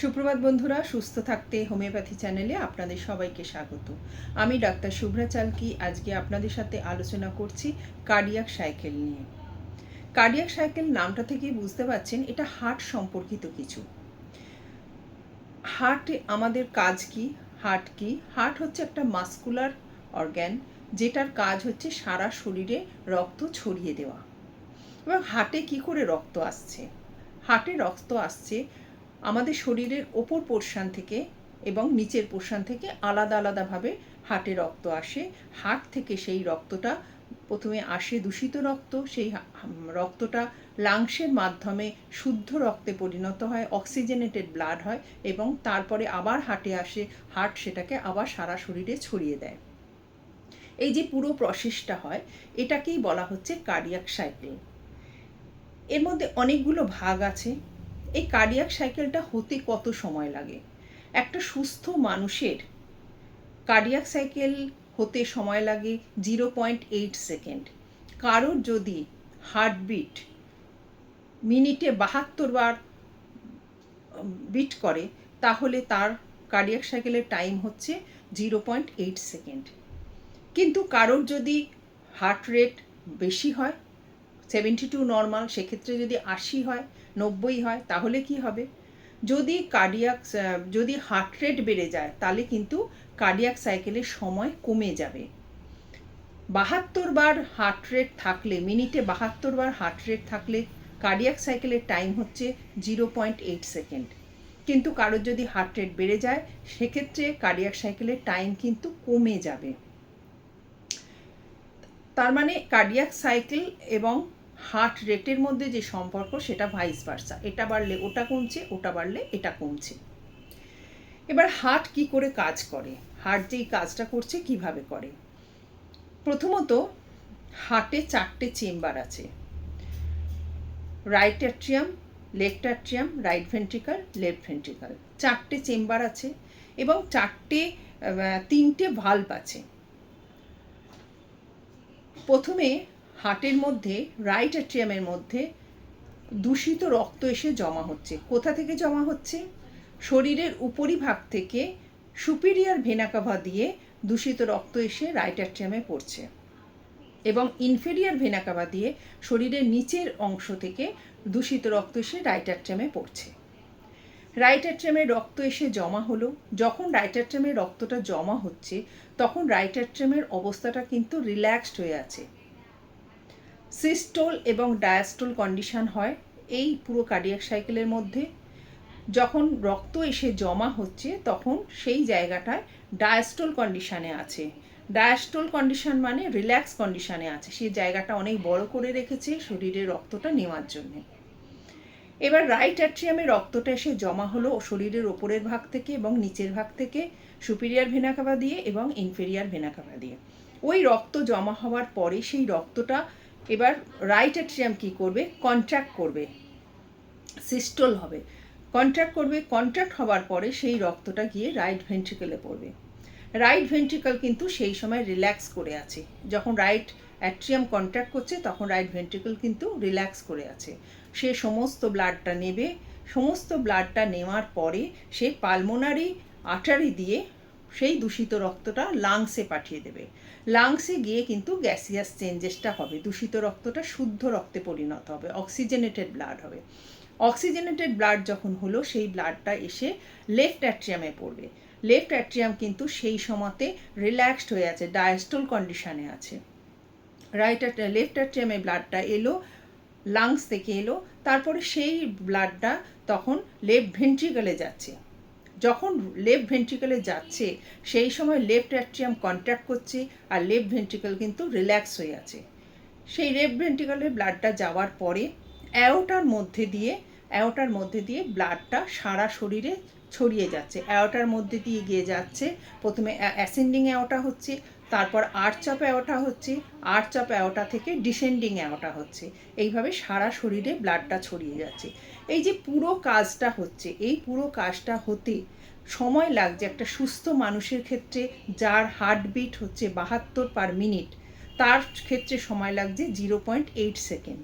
সুপ্রভাত বন্ধুরা, সুস্থ থাকতে হোমিওপ্যাথি চ্যানেলে আপনাদের সবাইকে স্বাগত। আমি ডাক্তার শুভ্রা চালকি, আজকে আপনাদের সাথে আলোচনা করছি কার্ডিয়াক সাইকেল নিয়ে। কার্ডিয়াক সাইকেল নামটা থেকেই বুঝতে পারছেন এটা হার্ট সম্পর্কিত কিছু। হার্ট আমাদের কাজ কি? হার্ট কি? হার্ট হচ্ছে একটা মাস্কুলার অর্গ্যান যেটার কাজ হচ্ছে সারা শরীরে রক্ত ছড়িয়ে দেওয়া। এবং হার্টে কি করে রক্ত আসছে? হার্টে রক্ত আসছে আমাদের শরীরের ওপর পোর্শান থেকে এবং নিচের পোর্শান থেকে আলাদা আলাদাভাবে হাটে রক্ত আসে। হাট থেকে সেই রক্তটা প্রথমে আসে দূষিত রক্ত, সেই রক্তটা লাংসের মাধ্যমে শুদ্ধ রক্তে পরিণত হয়, অক্সিজেনেটেড ব্লাড হয় এবং তারপরে আবার হাটে আসে। হার্ট সেটাকে আবার সারা শরীরে ছড়িয়ে দেয়। এই যে পুরো প্রসেসটা হয়, এটাকেই বলা হচ্ছে কার্ডিয়াক সাইকেল এর মধ্যে অনেকগুলো ভাগ আছে। এই কার্ডিয়াক সাইকেলটা হতে কত সময় লাগে? একটা সুস্থ মানুষের কার্ডিয়াক সাইকেল হতে সময় লাগে জিরো পয়েন্ট এইট সেকেন্ড কারোর যদি হার্টবিট মিনিটে বাহাত্তর বার বিট করে, তাহলে তার কার্ডিয়াক সাইকেলের টাইম হচ্ছে জিরো পয়েন্ট এইট সেকেন্ড কিন্তু কারোর যদি হার্ট রেট বেশি হয় সেভেন্টি টু নর্মাল সেক্ষেত্রে যদি আশি হয় নব্বই হয়, তাহলে কি হবে? যদি কার্ডিয়াক যদি হার্ট রেট বেড়ে যায়, তাহলে কিন্তু কার্ডিয়াক সাইকেলের সময় কমে যাবে। বাহাত্তর বার হার্ট রেট থাকলে মিনিটে বাহাত্তর বার হার্ট রেট থাকলে কার্ডিয়াক সাইকেলের টাইম হচ্ছে জিরো পয়েন্ট এইট সেকেন্ড কিন্তু কারোর যদি হার্ট রেট বেড়ে যায়, সেক্ষেত্রে কার্ডিয়াক সাইকেলের টাইম কিন্তু কমে যাবে। তার মানে কার্ডিয়াক সাইকেল এবং হার্ট রেটের মধ্যে যে সম্পর্ক সেটা ভাইস ভার্সা এটা বাড়লে ওটা কমছে, ওটা বাড়লে এটা কমছে। এবার হার্ট কি করে কাজ করে? হার্ট যেই কাজটা করছে কীভাবে করে? প্রথমত হার্টে চারটে চেম্বার আছে। Right atrium left atrium right ventricle left ventricle চারটে চেম্বার আছে এবং চারটে তিনটে ভাল্ব আছে। প্রথমে হার্টের মধ্যে রাইট অ্যাট্রিয়ামের মধ্যে দূষিত রক্ত এসে জমা হচ্ছে। কোথা থেকে জমা হচ্ছে? শরীরের উপরিভাগ থেকে সুপিরিয়ার ভেনাকাভা দিয়ে দূষিত রক্ত এসে রাইট অ্যাট্রিয়ামে পড়ছে এবং ইনফেরিয়ার ভেনাকাভা দিয়ে শরীরের নিচের অংশ থেকে দূষিত রক্ত এসে রাইট অ্যাট্রিয়ামে পড়ছে। রাইট অ্যাট্রিয়ামে রক্ত এসে জমা হলো। যখন রাইট অ্যাট্রিয়ামে রক্তটা জমা হচ্ছে, তখন রাইট অ্যাট্রিয়ামের অবস্থাটা কিন্তু রিল্যাক্সড হয়ে আছে। সিস্টোল এবং ডায়াস্টোল কন্ডিশন হয় এই পুরো কার্ডিয়াক সাইকেলের মধ্যে। যখন রক্ত এসে জমা হচ্ছে, তখন সেই জায়গাটায় ডায়াস্টোল কন্ডিশনে আছে। ডায়াস্টোল কন্ডিশন মানে রিল্যাক্স কন্ডিশনে আছে। সেই জায়গাটা অনেক বড় করে রেখেছে শরীরে রক্তটা নেওয়ার জন্যে। এবার রাইট অ্যাট্রিয়ামে রক্তটা এসে জমা হলো শরীরের ওপরের ভাগ থেকে এবং নিচের ভাগ থেকে সুপিরিয়ার ভেনাকাভা দিয়ে এবং ইনফেরিয়ার ভেনাকাভা দিয়ে। ওই রক্ত জমা হওয়ার পরে সেই রক্তটা এবার রাইট অ্যাট্রিয়াম কী করবে? কন্ট্রাক্ট করবে। সিস্টোল হবে। কন্ট্রাক্ট করবে কন্ট্রাক্ট হওয়ার পরে সেই রক্তটা গিয়ে রাইট ভেন্ট্রিকেলে পড়বে। রাইট ভেন্ট্রিকল কিন্তু সেই সময় রিল্যাক্স করে আছে। যখন রাইট অ্যাট্রিয়াম কন্ট্রাক্ট করছে, তখন রাইট ভেন্ট্রিকল কিন্তু রিল্যাক্স করে আছে। সে সমস্ত ব্লাডটা নেবে। সমস্ত ব্লাডটা নেওয়ার পরে সে পালমোনারি আটারি দিয়ে সেই দূষিত রক্তটা লাংসে পাঠিয়ে দেবে। লাংসে গিয়ে কিন্তু গ্যাসিয়াস চেঞ্জেসটা হবে। দূষিত রক্তটা শুদ্ধ রক্তে পরিণত হবে। অক্সিজেনেটেড ব্লাড হবে। অক্সিজেনেটেড ব্লাড যখন হলো, সেই ব্লাডটা এসে লেফট অ্যাট্রিয়ামে পড়বে। লেফট অ্যাট্রিয়াম কিন্তু সেই সময়তে রিল্যাক্সড হয়ে আছে ডায়াস্টোল কন্ডিশনে আছে। রাইট লেফট অ্যাট্রিয়ামে ব্লাডটা এলো লাংস থেকে এলো, তারপরে সেই ব্লাডটা তখন লেফট ভেন্ট্রিকলে যাচ্ছে। যখন লেফট ভেন্ট্রিকলে যাচ্ছে, সেই সময় লেফট অ্যাট্রিয়াম কন্ট্রাক্ট করছে আর লেফট ভেন্ট্রিকল কিন্তু রিল্যাক্স হয়ে আছে। সেই লেফট ভেন্ট্রিকলে ব্লাডটা যাওয়ার পরে অ্যাওটার মধ্যে দিয়ে অ্যাওটার মধ্যে দিয়ে ব্লাডটা সারা শরীরে ছড়িয়ে যাচ্ছে। অ্যাওটার মধ্যে দিয়ে গিয়ে যাচ্ছে, প্রথমে অ্যাসেন্ডিং অ্যাওটা হচ্ছে, তারপর আর্চাপ অ্যাওটা হচ্ছে আর্চাপ অ্যাওটা থেকে ডিসেন্ডিং অ্যাওটা হচ্ছে। এইভাবে সারা শরীরে ব্লাডটা ছড়িয়ে যাচ্ছে। এই যে পুরো কাজটা হচ্ছে, এই পুরো কাজটা হতে সময় লাগছে একটা সুস্থ মানুষের ক্ষেত্রে যার হার্টবিট হচ্ছে বাহাত্তর পার মিনিট তার ক্ষেত্রে সময় লাগছে জিরো পয়েন্ট এইট সেকেন্ড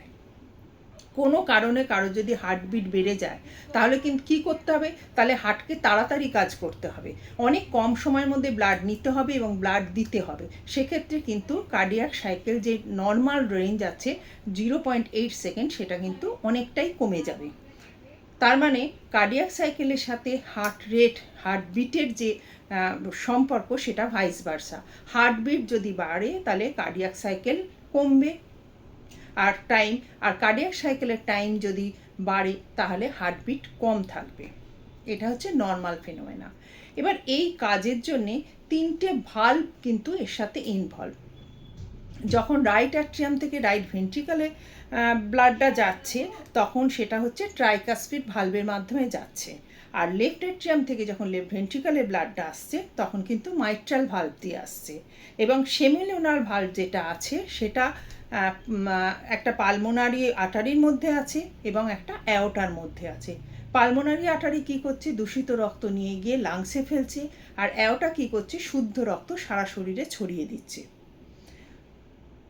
কোনো কারণে কারও যদি হার্টবিট বেড়ে যায়, তাহলে কিন্তু কী করতে হবে? তাহলে হার্টকে তাড়াতাড়ি কাজ করতে হবে। অনেক কম সময়ের মধ্যে ব্লাড নিতে হবে এবং ব্লাড দিতে হবে। সেক্ষেত্রে কিন্তু কার্ডিয়াক সাইকেল যে নর্মাল রেঞ্জ আছে জিরো পয়েন্ট এইট সেকেন্ড সেটা কিন্তু অনেকটাই কমে যাবে। তার মানে কার্ডিয়াক সাইকেলের সাথে হার্ট রেট হার্টবিটের যে সম্পর্ক সেটা ভাইস ভার্সা হার্টবিট যদি বাড়ে, তাহলে কার্ডিয়াক সাইকেল কমবে। আর টাইম আর কার্ডিয়াক সাইকেলের টাইম যদি বাড়ে, তাহলে হার্টবিট কম থাকবে। এটা হচ্ছে নর্মাল ফেনোমেনা এবার এই কাজের জন্যে তিনটে ভাল্ব কিন্তু এর সাথে ইনভলভ যখন রাইট অ্যাট্রিয়াম থেকে রাইট ভেন্ট্রিকালে ব্লাডটা যাচ্ছে, তখন সেটা হচ্ছে ট্রাইকাসপিড ভালভের মাধ্যমে যাচ্ছে। আর লেফট অ্যাট্রিয়াম থেকে যখন লেফট ভেন্ট্রিকালে ব্লাডটা আসছে, তখন কিন্তু মাইট্রাল ভাল্ভ দিয়ে আসছে। এবং সেমিলোনার ভাল্ভ যেটা আছে, সেটা একটা পালমোনারি আটারির মধ্যে আছে এবং একটা অ্যাওটার মধ্যে আছে। পালমোনারি আটারি কি করছে? দূষিত রক্ত নিয়ে গিয়ে লাংসে ফেলছে, আর অ্যাওটা কি করছে? শুদ্ধ রক্ত সারা শরীরে ছড়িয়ে দিচ্ছে।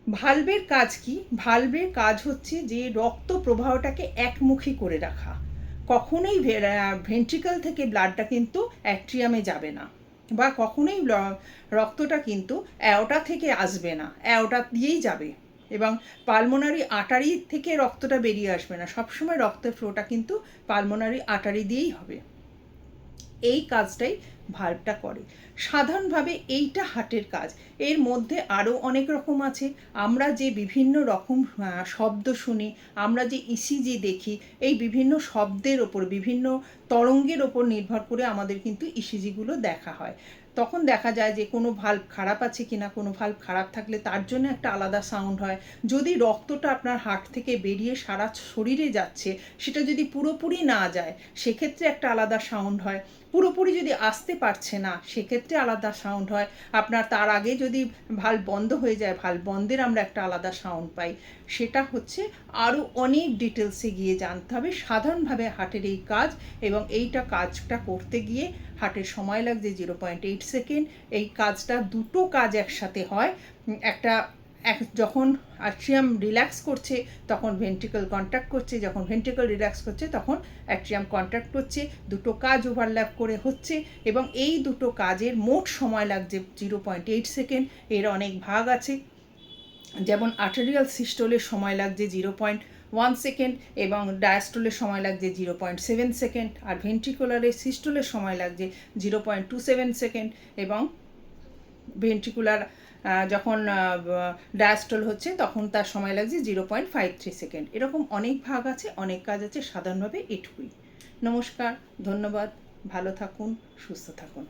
ভালভের কাজ কি? ভালভের কাজ হচ্ছে যে রক্ত প্রবাহটাকে একমুখী করে রাখা। কখনোই ভেন্ট্রিকল থেকে ব্লাডটা কিন্তু অ্যাট্রিয়ামে যাবে না বা কখনোই রক্তটা কিন্তু অ্যাওটা থেকে আসবে না অ্যাওটা দিয়েই যাবে এবং পালমোনারি আটারি থেকে রক্তটা বেরিয়ে আসবে না। সবসময় রক্তের ফ্লোটা কিন্তু পালমোনারি আটারি দিয়েই হবে। এই কাজটাই ভাল্বটা করে। সাধারণভাবে এইটা হার্টের কাজ। এর মধ্যে আরও অনেক রকম আছে। আমরা যে বিভিন্ন রকম শব্দ শুনি, আমরা যে ইসিজি দেখি, এই বিভিন্ন শব্দের ওপর, বিভিন্ন তরঙ্গের ওপর নির্ভর করে আমাদের কিন্তু ইসিজিগুলো দেখা হয়। তখন দেখা যায় যে কোনো ভাল্ব খারাপ আছে কিনা, কোনো ভাল্ব খারাপ থাকলে তার জন্য একটা আলাদা সাউন্ড হয়। যদি রক্তটা আপনার হার্ট থেকে বেরিয়ে সারা শরীরে যাচ্ছে, সেটা যদি পুরোপুরি না যায়, সেক্ষেত্রে একটা আলাদা সাউন্ড হয়। পুরোপুরি যদি আসতে পারছে না, সেক্ষেত্রে আলাদা সাউন্ড হয়। আপনার তার আগে যদি ভালো বন্ধ হয়ে যায় ভালো বন্ধের আমরা একটা আলাদা সাউন্ড পাই। সেটা হচ্ছে আরও অনেক ডিটেলসে গিয়ে জানতে হবে। সাধারণভাবে হার্টের এই কাজ এবং এইটা কাজটা করতে গিয়ে হার্টের সময় লাগছে জিরো পয়েন্ট এইট সেকেন্ড এই কাজটা দুটো কাজ একসাথে হয়। একটা এক, যখন অ্যাট্রিয়াম রিল্যাক্স করছে, তখন ভেন্ট্রিকল কন্ট্যাক্ট করছে, যখন ভেন্ট্রিকল রিল্যাক্স করছে, তখন অ্যাট্রিয়াম কন্ট্যাক্ট করছে দুটো কাজ ওভারল্যাপ করে হচ্ছে, এবং এই দুটো কাজের মোট সময় লাগছে জিরো পয়েন্ট এইট সেকেন্ড এর অনেক ভাগ আছে। যেমন আর্টেরিয়াল সিস্টোলের সময় লাগছে জিরো পয়েন্ট ওয়ান সেকেন্ড এবং ডায়াস্টোলের সময় লাগছে জিরো পয়েন্ট সেভেন সেকেন্ড আর ভেন্ট্রিকুলারের সিস্টোলের সময় লাগছে zero point two seven second এবং ভেন্ট্রিকুলার যখন ডায়াস্টল হচ্ছে, তখন তার সময় লাগছে zero point five three second এরকম অনেক ভাগ আছে, অনেক কাজ আছে, সাধারণভাবে এটুকুই। নমস্কার, ধন্যবাদ, ভালো থাকুন, সুস্থ থাকুন।